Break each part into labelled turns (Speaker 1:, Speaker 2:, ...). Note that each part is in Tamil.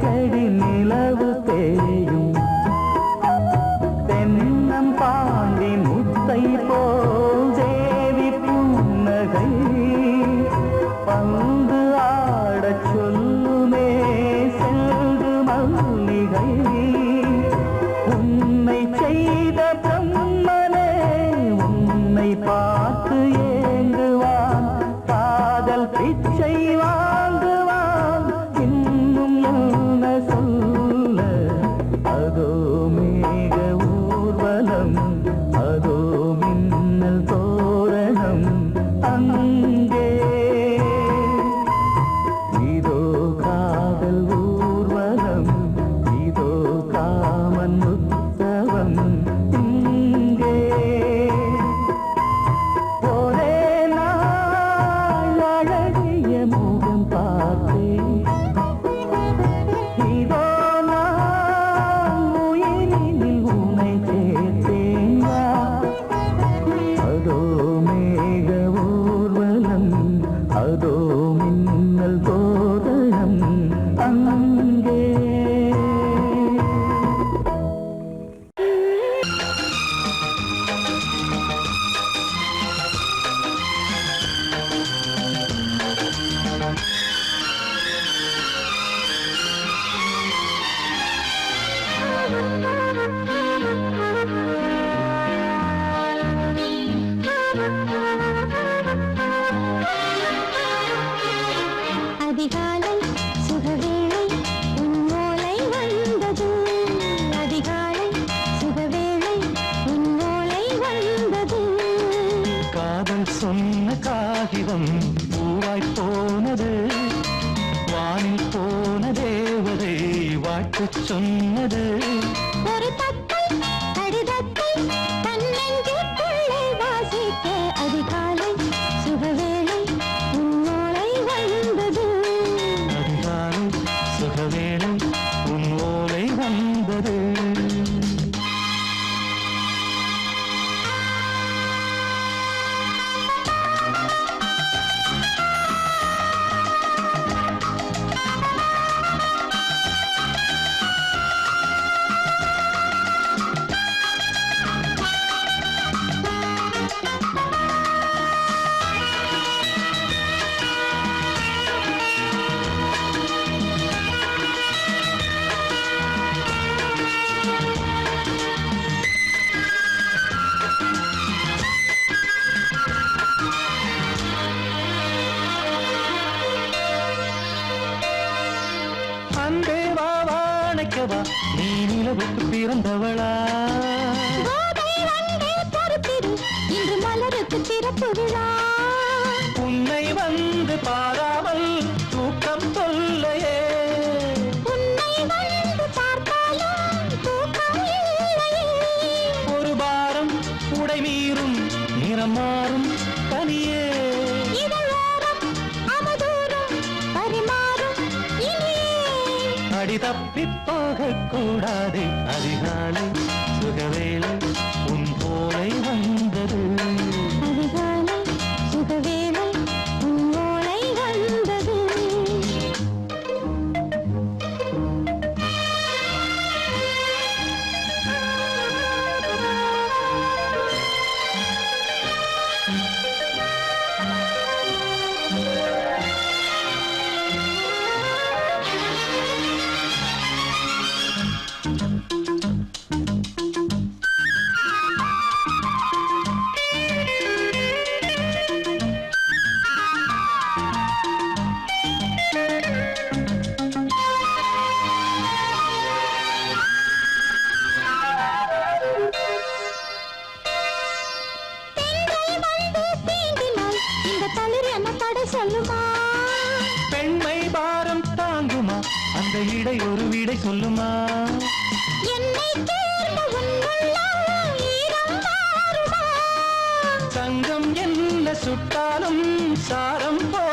Speaker 1: കഴകടി നിലവ് பிறந்தவா நீ நிலவுக்கு பிறந்தவளா?
Speaker 2: இன்று மலருக்கு திறப்பு விழா.
Speaker 1: உன்னை வந்து
Speaker 2: பார சொல்லுமா?
Speaker 1: பெண்மை பாரம் தாங்குமா? அந்த இடை ஒரு விடை சொல்லுமா? தங்கம் என்ன சுட்டாலும் சாரம் போ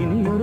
Speaker 1: നിന്നു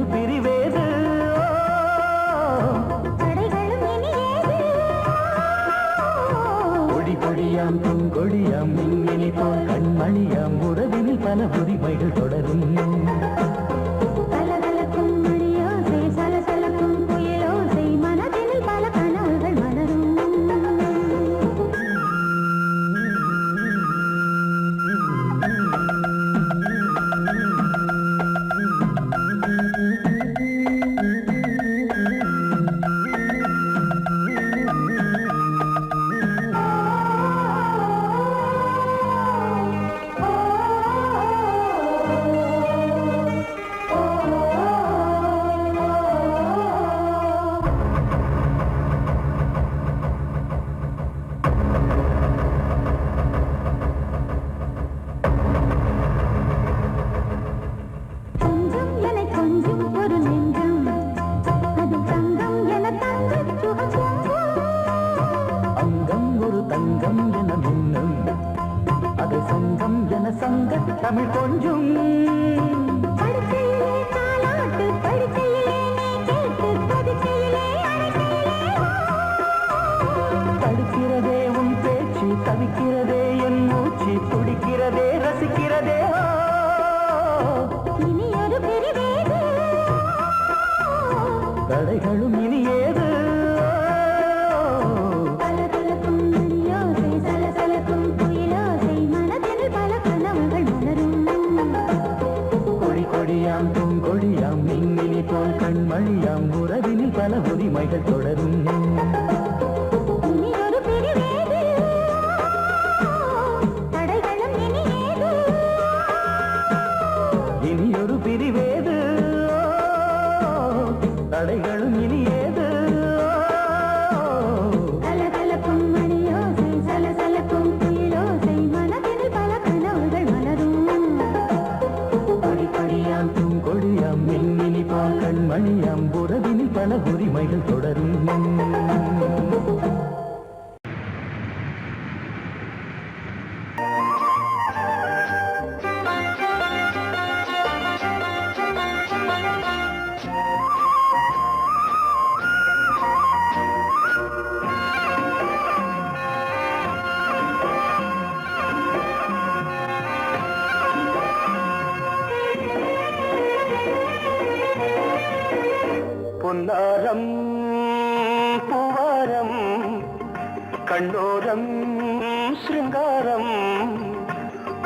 Speaker 1: உரிமைகள்
Speaker 3: தொடர்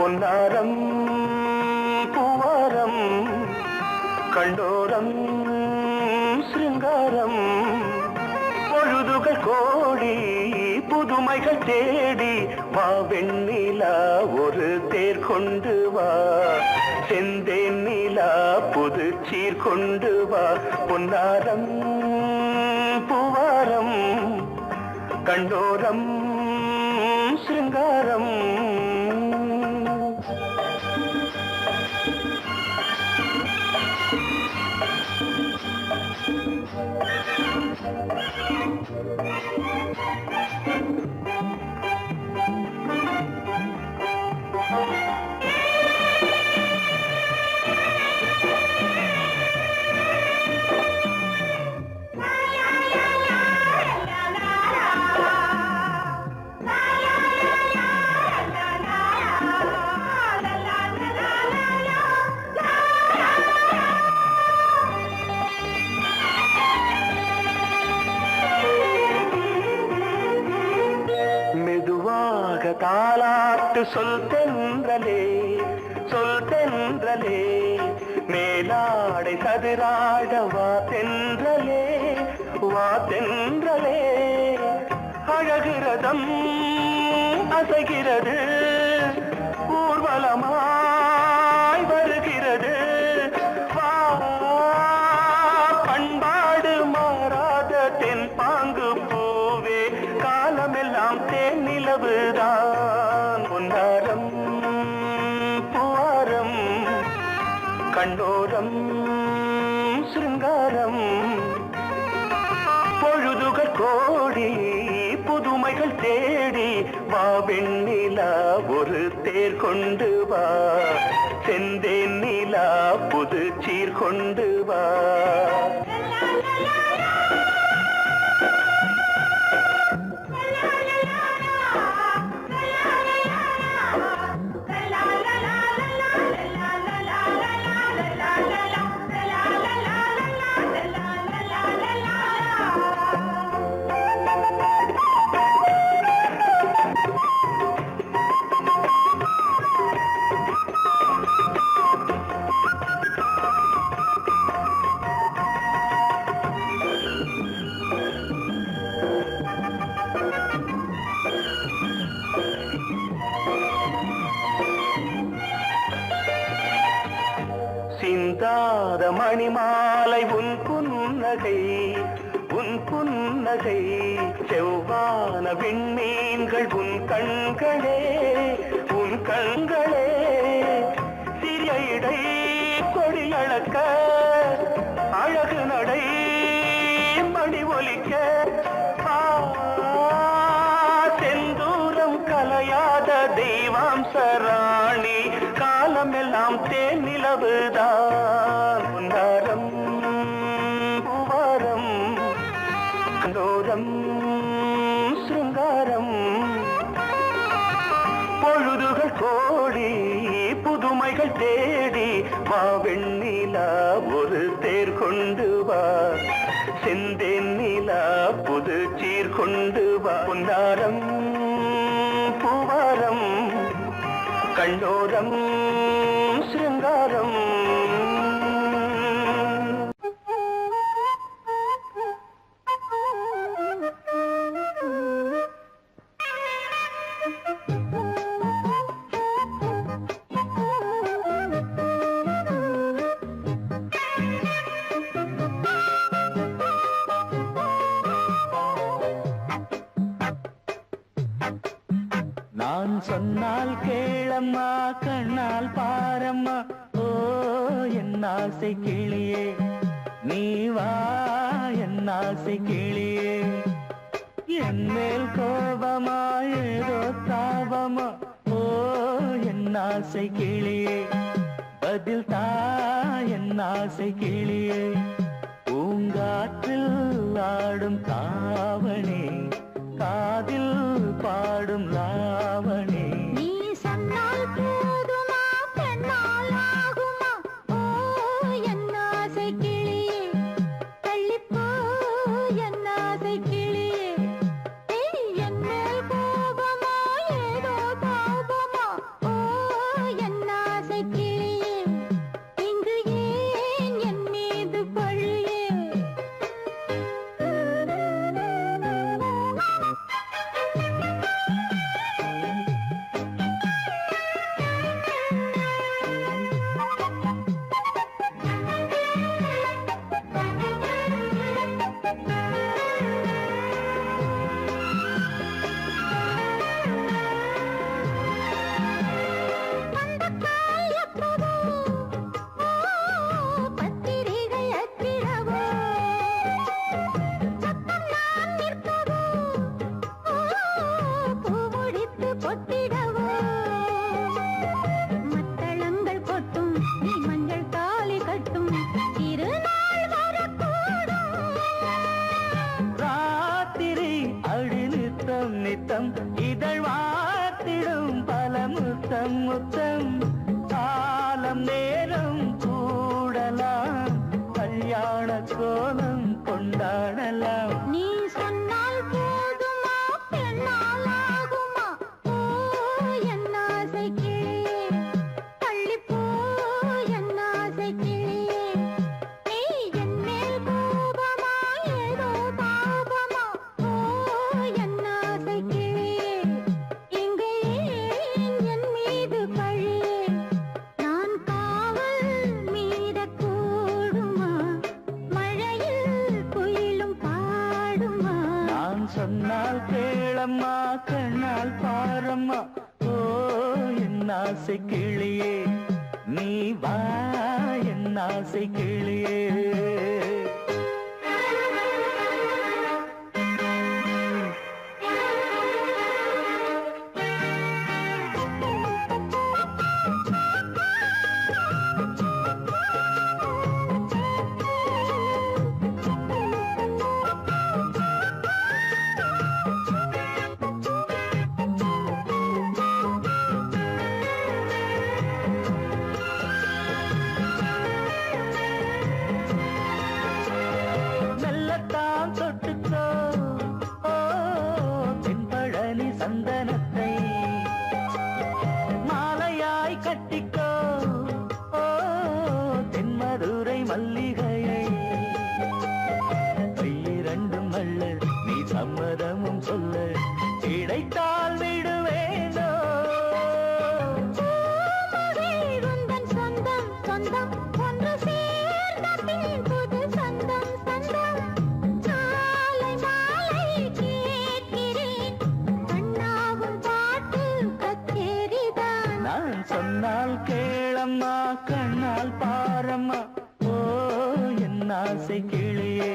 Speaker 3: பொன்னாரம் பூவாரம் கண்டோரம் சிருங்காரம். பொழுதுகள் கோடி புதுமைகள் தேடி வா வெண்ணிலா ஒரு தேர் கொண்டு வா. செந்தேன் நிலா புது சீர் கொண்டு வா. பொன்னாரம் பூவாரம் கண்டோரம்
Speaker 4: ஆசைகிறது ஊர்வலமா கொண்டு வா. செந்தேன் நிலா புது சீர் கொண்டு செவ்வான விண்மீன்கள் உன் கண்களே உன் கண்களே. சிறிய இடை கொடியளக்க அழகு நடை லீலா புது சீர் கொண்டு வா. பொன்னாரம் பூவாரம் கண்ணோரம் ஆசை கிளியே என் மேல் கோபமா ஏதோ தாபமா ஓ என் ஆசை கிளியே பதில் தா என் ஆசை கிளியே பூங்காற்றில் ஆடும் தாவணே காதில் பாடும் லாவணே.
Speaker 3: সম্মত ஆசை கிளியே. நீ வா என் ஆசை கிளியே. நான் சொன்னால் கேளம்மா கண்ணால் பாரம்மா. ஓ என் ஆசை கிளியே